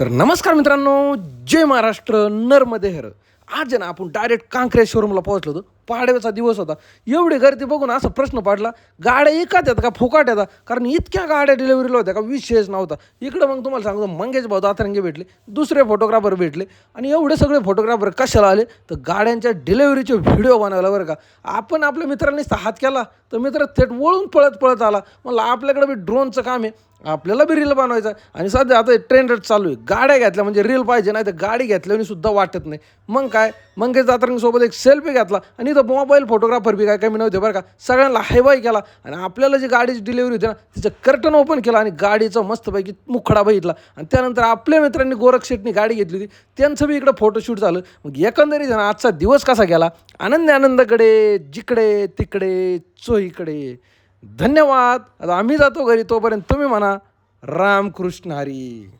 तर नमस्कार मित्रांनो जय महाराष्ट्र नर्मदे हर आज ना आपण डायरेक्ट कांक्रे शोरूमला पोहोचलो होतो. पाडव्याचा दिवस होता. एवढी गर्दी बघून असा प्रश्न पडला गाड्या एकाच आहेत का फुकाट येतात कारण इतक्या गाड्या डिलिव्हरीला होत्या का विशेष नव्हता. इकडं मग तुम्हाला सांगतो मंगेश भाऊ दातरंगे भेटले दुसरे फोटोग्राफर भेटले आणि एवढे सगळे फोटोग्राफर कशाला आले? तर गाड्यांच्या डिलेवरीचे व्हिडिओ बनवला बरं का. आपण आपल्या मित्रांनी हात केला. तर मित्र थेट वळून पळत पळत आला. मला आपल्याकडे बी ड्रोनचं काम आहे. आपल्याला बी रील बनवायचा आणि सध्या आता ट्रेंड चालू आहे. गाड्या घेतल्या म्हणजे रील पाहिजे नाही तर गाडी घेतल्याने सुद्धा वाटत नाही. मग काय? मंगेश दातरंगसोबत एक सेल्फी घेतला. आणि इथं मोबाईल फोटोग्राफर बी काय कमी नव्हते बरं का? सगळ्यांना हायबाय केला. आणि आपल्याला जी गाडीची डिलिव्हरी होती ना तिचं कर्टन ओपन केला आणि गाडीचं मस्तपैकी मुखडा बघितला. आणि त्यानंतर आपल्या मित्रांनी गोरखशेटनी गाडी घेतली होती. त्यांचं बी इकडं फोटोशूट झालं. मग एकंदरीत ना आजचा दिवस कसा गेला? आनंदी आनंदाकडे जिकडे तिकडे चोहीकडे. धन्यवाद. आता आम्ही जातो घरी तोपर्यंत म्हणा रामकृष्ण हरी.